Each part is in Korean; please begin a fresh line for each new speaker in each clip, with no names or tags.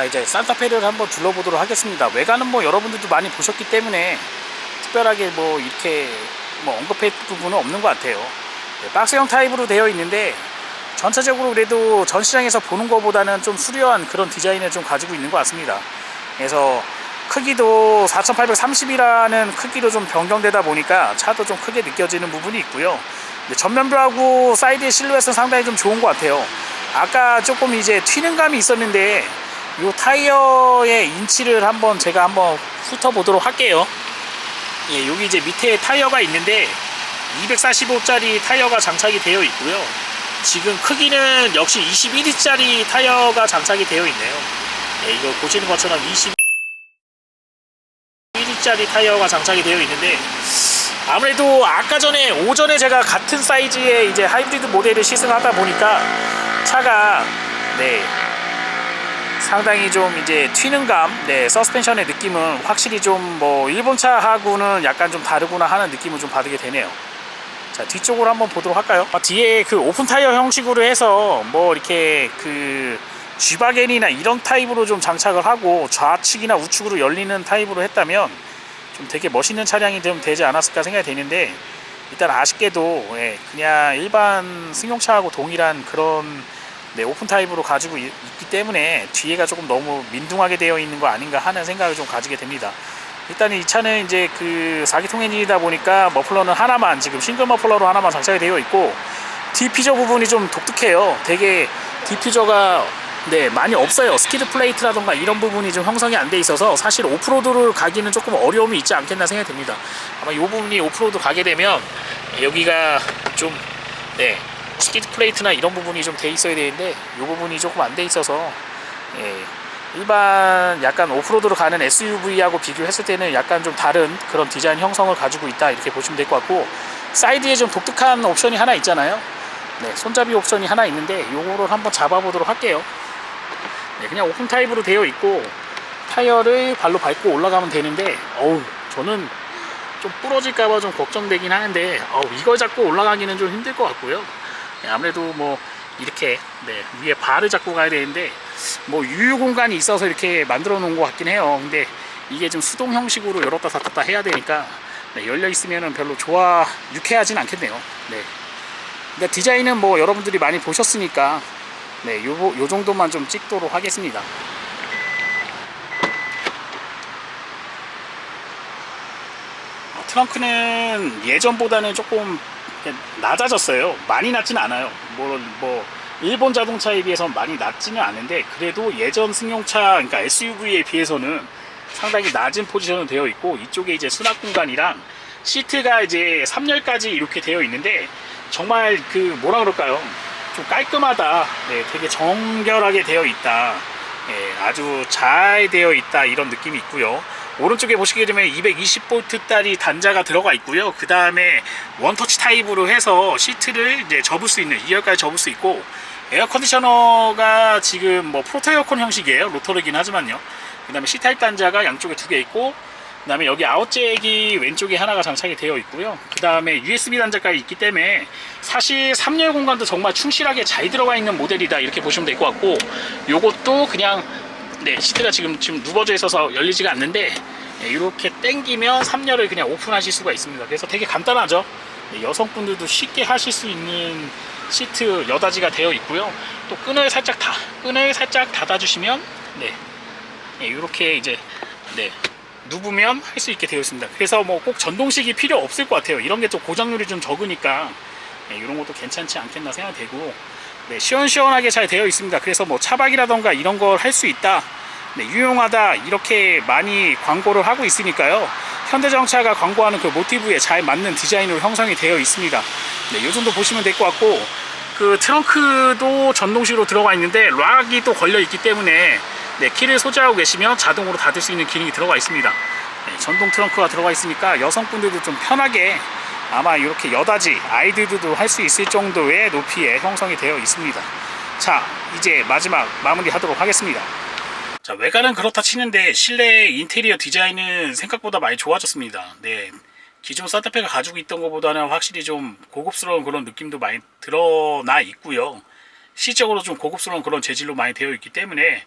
자 이제 산타페를 한번 둘러보도록 하겠습니다. 외관은 뭐 여러분들도 많이 보셨기 때문에 특별하게 뭐 이렇게 뭐 언급할 부분은 없는 것 같아요. 네, 박스형 타입으로 되어 있는데 전체적으로 그래도 전 시장에서 보는 것보다는 좀 수려한 그런 디자인을 좀 가지고 있는 것 같습니다. 그래서 크기도 4830이라는 크기로 좀 변경되다 보니까 차도 좀 크게 느껴지는 부분이 있고요. 근데 전면부하고 사이드의 실루엣은 상당히 좀 좋은 것 같아요. 아까 조금 이제 튀는 감이 있었는데 이 타이어의 인치를 한번 제가 한번 훑어보도록 할게요. 예, 여기 이제 밑에 타이어가 있는데 245짜리 타이어가 장착이 되어 있고요. 지금 크기는 역시 21인짜리 타이어가 장착이 되어 있네요. 예, 이거 보시는 것처럼 21인짜리 타이어가 장착이 되어 있는데 아무래도 아까 전에 오전에 제가 같은 사이즈의 이제 하이브리드 모델을 시승하다 보니까 차가 네 상당히 좀 이제 튀는 감, 네 서스펜션의 느낌은 확실히 좀 뭐 일본 차하고는 약간 좀 다르구나 하는 느낌을 좀 받게 되네요. 자 뒤쪽으로 한번 보도록 할까요? 아, 뒤에 그 오픈 타이어 형식으로 해서 뭐 이렇게 그 G바겐이나 이런 타입으로 좀 장착을 하고 좌측이나 우측으로 열리는 타입으로 했다면 좀 되게 멋있는 차량이 좀 되지 않았을까 생각이 되는데 일단 아쉽게도 예, 그냥 일반 승용차하고 동일한 그런 네, 오픈 타입으로 가지고 있, 기 때문에 뒤에가 조금 너무 민둥하게 되어 있는 거 아닌가 하는 생각을 좀 가지게 됩니다. 일단 이 차는 이제 그 4기통 엔진이다 보니까 머플러는 하나만 지금 싱글 머플러로 하나만 장착이 되어 있고 디퓨저 부분이 좀 독특해요. 되게 디퓨저가 네 많이 없어요. 스키드 플레이트라던가 이런 부분이 좀 형성이 안 돼 있어서 사실 오프로드를 가기는 조금 어려움이 있지 않겠나 생각이 듭니다. 아마 이 부분이 오프로드 가게 되면 여기가 좀 네, 스키드 플레이트나 이런 부분이 좀 돼 있어야 되는데 이 부분이 조금 안 돼 있어서 예, 일반 약간 오프로드로 가는 SUV하고 비교했을 때는 약간 좀 다른 그런 디자인 형성을 가지고 있다 이렇게 보시면 될 것 같고 사이드에 좀 독특한 옵션이 하나 있잖아요. 네, 손잡이 옵션이 하나 있는데 요거를 한번 잡아보도록 할게요. 네, 그냥 오픈 타입으로 되어 있고 타이어를 발로 밟고 올라가면 되는데 어우 저는 좀 부러질까봐 좀 걱정되긴 하는데 어우 이걸 잡고 올라가기는 좀 힘들 것 같고요. 네, 아무래도 뭐 이렇게 네, 위에 발을 잡고 가야 되는데 뭐 유유 공간이 있어서 이렇게 만들어 놓은 것 같긴 해요. 근데 이게 좀 수동 형식으로 열었다 닫았다 해야 되니까 네, 열려 있으면은 별로 좋아 유쾌하진 않겠네요. 네. 근데 디자인은 뭐 여러분들이 많이 보셨으니까 네, 요, 요 정도만 좀 찍도록 하겠습니다. 어, 트렁크는 예전보다는 조금 낮아졌어요. 많이 낮지는 않아요. 뭐, 뭐, 일본 자동차에 비해서 많이 낮지는 않은데, 그래도 예전 승용차, 그러니까 SUV에 비해서는 상당히 낮은 포지션으로 되어 있고, 이쪽에 이제 수납 공간이랑 시트가 이제 3열까지 이렇게 되어 있는데, 정말 그, 뭐라 그럴까요? 좀 깔끔하다. 네, 되게 정결하게 되어 있다. 예, 아주 잘 되어 있다. 이런 느낌이 있고요. 오른쪽에 보시게 되면 220V짜리 단자가 들어가 있고요. 그 다음에 원터치 타입으로 해서 시트를 이제 접을 수 있는 2열까지 접을 수 있고 에어 컨디셔너가 지금 뭐 프로토 에어컨 형식이에요. 로터르긴 하지만요. 그 다음에 시타입 단자가 양쪽에 두 개 있고 그 다음에 여기 아웃잭이 왼쪽에 하나가 장착이 되어 있고요. 그 다음에 USB 단자까지 있기 때문에 사실 3열 공간도 정말 충실하게 잘 들어가 있는 모델이다 이렇게 보시면 될 것 같고 요것도 그냥 네 시트가 지금 지금 누워져 있어서 열리지가 않는데 네, 이렇게 당기면 3열을 그냥 오픈하실 수가 있습니다. 그래서 되게 간단하죠. 네, 여성분들도 쉽게 하실 수 있는 시트 여닫이가 되어 있고요. 또 끈을 살짝 다 끈을 살짝 닫아 주시면 네, 네 이렇게 이제 네 누우면 할 수 있게 되어 있습니다. 그래서 뭐 꼭 전동식이 필요 없을 것 같아요. 이런 게 좀 고장률이 좀 적으니까 네, 이런 것도 괜찮지 않겠나 생각되고 네, 시원시원하게 잘 되어 있습니다. 그래서 뭐 차박이라던가 이런 걸 할 수 있다. 네, 유용하다 이렇게 많이 광고를 하고 있으니까요. 현대자동차가 광고하는 그 모티브에 잘 맞는 디자인으로 형성이 되어 있습니다. 네, 이 정도 보시면 될 것 같고 그 트렁크도 전동식으로 들어가 있는데 락이 또 걸려 있기 때문에 네, 키를 소지하고 계시면 자동으로 닫을 수 있는 기능이 들어가 있습니다. 네, 전동 트렁크가 들어가 있으니까 여성분들도 좀 편하게 아마 이렇게 여다지 아이들도 할 수 있을 정도의 높이에 형성이 되어 있습니다. 자, 이제 마지막 마무리 하도록 하겠습니다. 자, 외관은 그렇다 치는데 실내 인테리어 디자인은 생각보다 많이 좋아졌습니다. 네. 기존 산타페가 가지고 있던 것보다는 확실히 좀 고급스러운 그런 느낌도 많이 드러나 있고요. 시적으로 좀 고급스러운 그런 재질로 많이 되어 있기 때문에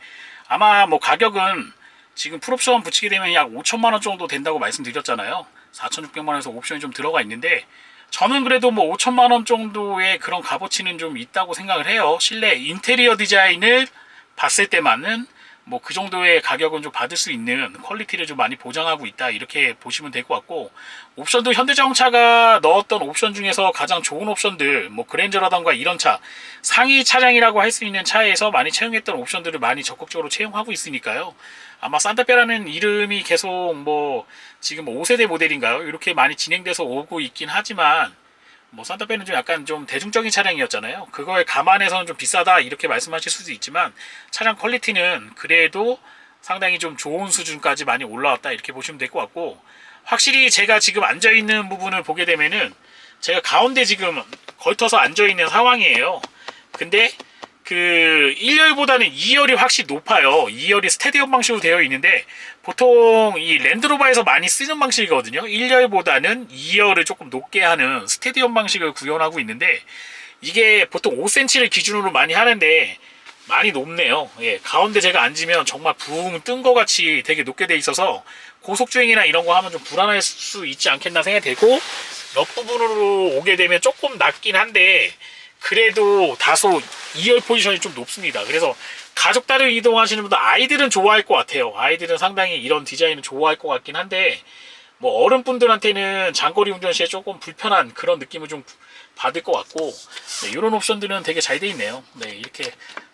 아마 뭐 가격은 지금 풀옵션 붙이게 되면 약 5천만 원 정도 된다고 말씀드렸잖아요. 4,600만 원에서 옵션이 좀 들어가 있는데 저는 그래도 뭐 5천만 원 정도의 그런 값어치는 좀 있다고 생각을 해요. 실내 인테리어 디자인을 봤을 때만은 뭐 그 정도의 가격은 좀 받을 수 있는 퀄리티를 좀 많이 보장하고 있다 이렇게 보시면 될 것 같고 옵션도 현대자동차가 넣었던 옵션 중에서 가장 좋은 옵션들 뭐 그랜저라던가 이런 차 상위 차량이라고 할 수 있는 차에서 많이 채용했던 옵션들을 많이 적극적으로 채용하고 있으니까요 아마 산타페라는 이름이 계속 뭐 지금 5세대 모델인가요 이렇게 많이 진행돼서 오고 있긴 하지만 뭐 산타페는 좀 약간 좀 대중적인 차량이었잖아요. 그거에 감안해서는 좀 비싸다 이렇게 말씀하실 수도 있지만 차량 퀄리티는 그래도 상당히 좀 좋은 수준까지 많이 올라왔다 이렇게 보시면 될 것 같고 확실히 제가 지금 앉아 있는 부분을 보게 되면은 제가 가운데 지금 걸터서 앉아 있는 상황이에요. 근데 그 1열보다는 2열이 확실히 높아요. 2열이 스테디엄 방식으로 되어 있는데 보통 이 랜드로버에서 많이 쓰는 방식이거든요. 1열보다는 2열을 조금 높게 하는 스테디엄 방식을 구현하고 있는데 이게 보통 5cm를 기준으로 많이 하는데 많이 높네요. 예, 가운데 제가 앉으면 정말 붕 뜬 것 같이 되게 높게 돼 있어서 고속주행이나 이런 거 하면 좀 불안할 수 있지 않겠나 생각이 되고 옆 부분으로 오게 되면 조금 낮긴 한데 그래도 다소 2열 포지션이 좀 높습니다. 그래서 가족 따로 이동하시는 분들 아이들은 좋아할 것 같아요. 아이들은 상당히 이런 디자인을 좋아할 것 같긴 한데 뭐 어른분들한테는 장거리 운전 시에 조금 불편한 그런 느낌을 좀 받을 것 같고 네, 이런 옵션들은 되게 잘 돼 있네요. 네 이렇게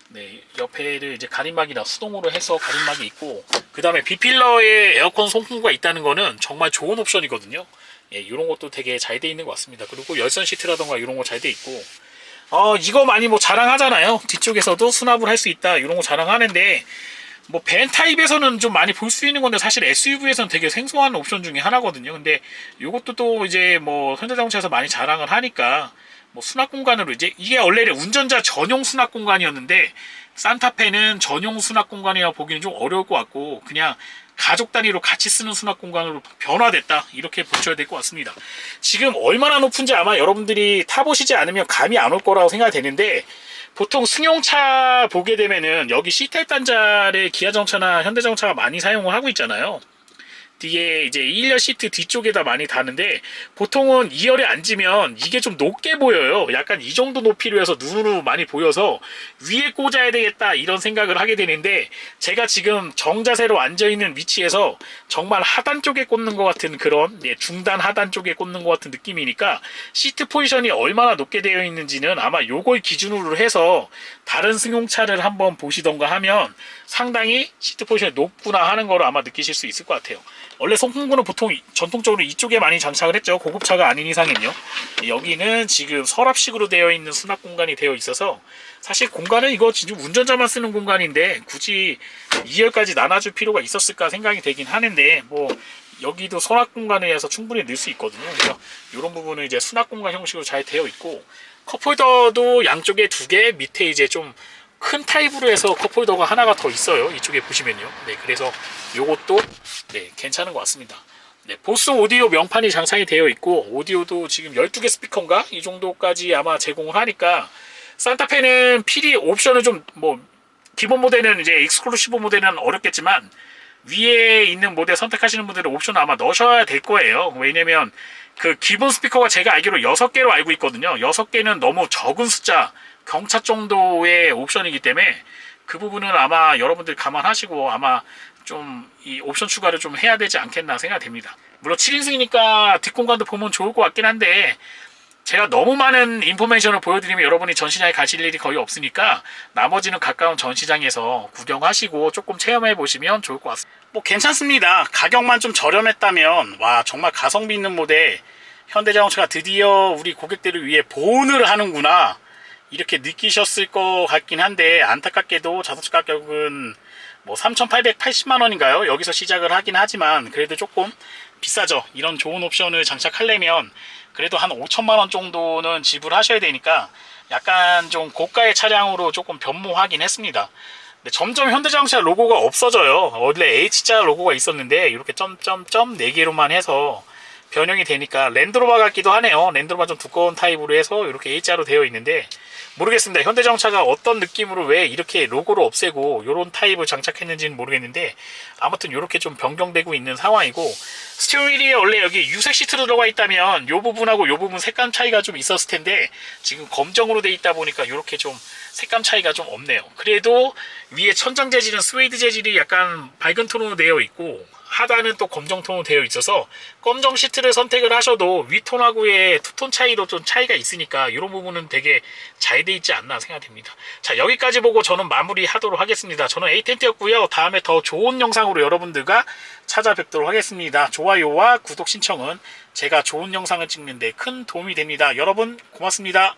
네, 옆에를 이제 가림막이나 수동으로 해서 가림막이 있고 그 다음에 비필러에 에어컨 송풍구가 있다는 거는 정말 좋은 옵션이거든요. 예, 이런 것도 되게 잘 돼 있는 것 같습니다. 그리고 열선 시트라던가 이런 거 잘 돼 있고 어, 이거 많이 뭐 자랑하잖아요. 뒤쪽에서도 수납을 할 수 있다. 이런 거 자랑하는데, 뭐, 벤 타입에서는 좀 많이 볼 수 있는 건데, 사실 SUV에서는 되게 생소한 옵션 중에 하나거든요. 근데, 이것도 또 이제 뭐, 현대자동차에서 많이 자랑을 하니까, 뭐, 수납 공간으로 이제, 이게 원래 운전자 전용 수납 공간이었는데, 산타페는 전용 수납 공간이라 보기는 좀 어려울 것 같고, 그냥, 가족 단위로 같이 쓰는 수납 공간으로 변화됐다. 이렇게 보셔야 될 것 같습니다. 지금 얼마나 높은지 아마 여러분들이 타보시지 않으면 감이 안 올 거라고 생각이 되는데 보통 승용차 보게 되면은 여기 C타입 단자를 기아자동차나 현대자동차가 많이 사용을 하고 있잖아요 뒤에 이제 1열 시트 뒤쪽에다 많이 다는데 보통은 2열에 앉으면 이게 좀 높게 보여요. 약간 이 정도 높이로 해서 눈으로 많이 보여서 위에 꽂아야 되겠다 이런 생각을 하게 되는데 제가 지금 정자세로 앉아 있는 위치에서 정말 하단 쪽에 꽂는 것 같은 그런 예, 중단 하단 쪽에 꽂는 것 같은 느낌이니까 시트 포지션이 얼마나 높게 되어 있는지는 아마 요걸 기준으로 해서 다른 승용차를 한번 보시던가 하면 상당히 시트 포지션이 높구나 하는 걸 아마 느끼실 수 있을 것 같아요. 원래 송풍구는 보통 이- 전통적으로 이쪽에 많이 장착을 했죠. 고급차가 아닌 이상은요. 여기는 지금 서랍식으로 되어 있는 수납 공간이 되어 있어서 사실 공간은 이거 진짜 운전자만 쓰는 공간인데 굳이 2열까지 나눠줄 필요가 있었을까 생각이 되긴 하는데 뭐 여기도 수납 공간에 해서 충분히 넣을 수 있거든요. 그래서 이런 부분은 이제 수납 공간 형식으로 잘 되어 있고 컵홀더도 양쪽에 두 개, 밑에 이제 좀 큰 타입으로 해서 컵홀더가 하나가 더 있어요. 이쪽에 보시면요. 네, 그래서 요것도 네, 괜찮은 것 같습니다. 네, 보스 오디오 명판이 장착이 되어 있고 오디오도 지금 12개 스피커인가 이 정도까지 아마 제공을 하니까 산타페는 PD 옵션을 좀 뭐 기본 모델은 이제 익스클루시브 모델은 어렵겠지만 위에 있는 모델 선택하시는 분들은 옵션 아마 넣으셔야 될 거예요. 왜냐면 그 기본 스피커가 제가 알기로 6개로 알고 있거든요. 6개는 너무 적은 숫자 경차 정도의 옵션이기 때문에 그 부분은 아마 여러분들 감안하시고 아마 좀 이 옵션 추가를 좀 해야 되지 않겠나 생각됩니다. 물론 7인승이니까 뒷공간도 보면 좋을 것 같긴 한데 제가 너무 많은 인포메이션을 보여드리면 여러분이 전시장에 가실 일이 거의 없으니까 나머지는 가까운 전시장에서 구경하시고 조금 체험해 보시면 좋을 것 같습니다. 뭐 괜찮습니다. 가격만 좀 저렴했다면 와 정말 가성비 있는 모델 현대자동차가 드디어 우리 고객들을 위해 보온을 하는구나 이렇게 느끼셨을 것 같긴 한데 안타깝게도 자동차 가격은 뭐 3,880만 원인가요? 여기서 시작을 하긴 하지만 그래도 조금 비싸죠. 이런 좋은 옵션을 장착하려면 그래도 한 5천만 원 정도는 지불하셔야 되니까 약간 좀 고가의 차량으로 조금 변모하긴 했습니다. 근데 점점 현대자동차 로고가 없어져요. 원래 H자 로고가 있었는데 이렇게 점점점 4개로만 해서 변형이 되니까 랜드로버 같기도 하네요. 랜드로버 좀 두꺼운 타입으로 해서 이렇게 H자로 되어 있는데 모르겠습니다. 현대자동차가 어떤 느낌으로 왜 이렇게 로고를 없애고 이런 타입을 장착했는지는 모르겠는데 아무튼 이렇게 좀 변경되고 있는 상황이고 스티어링 휠이 원래 여기 유색 시트로 들어가 있다면 이 부분하고 이 부분 색감 차이가 좀 있었을 텐데 지금 검정으로 돼 있다 보니까 이렇게 좀 색감 차이가 좀 없네요. 그래도 위에 천장 재질은 스웨이드 재질이 약간 밝은 톤으로 되어 있고 하단은 또 검정 톤으로 되어 있어서 검정 시트를 선택을 하셔도 위톤하고의 투톤 차이로 좀 차이가 있으니까 이런 부분은 되게 잘 돼 있지 않나 생각됩니다. 자 여기까지 보고 저는 마무리하도록 하겠습니다. 저는 에이텐트였고요. 다음에 더 좋은 영상으로 여러분들과 찾아뵙도록 하겠습니다. 좋아요와 구독 신청은 제가 좋은 영상을 찍는데 큰 도움이 됩니다. 여러분 고맙습니다.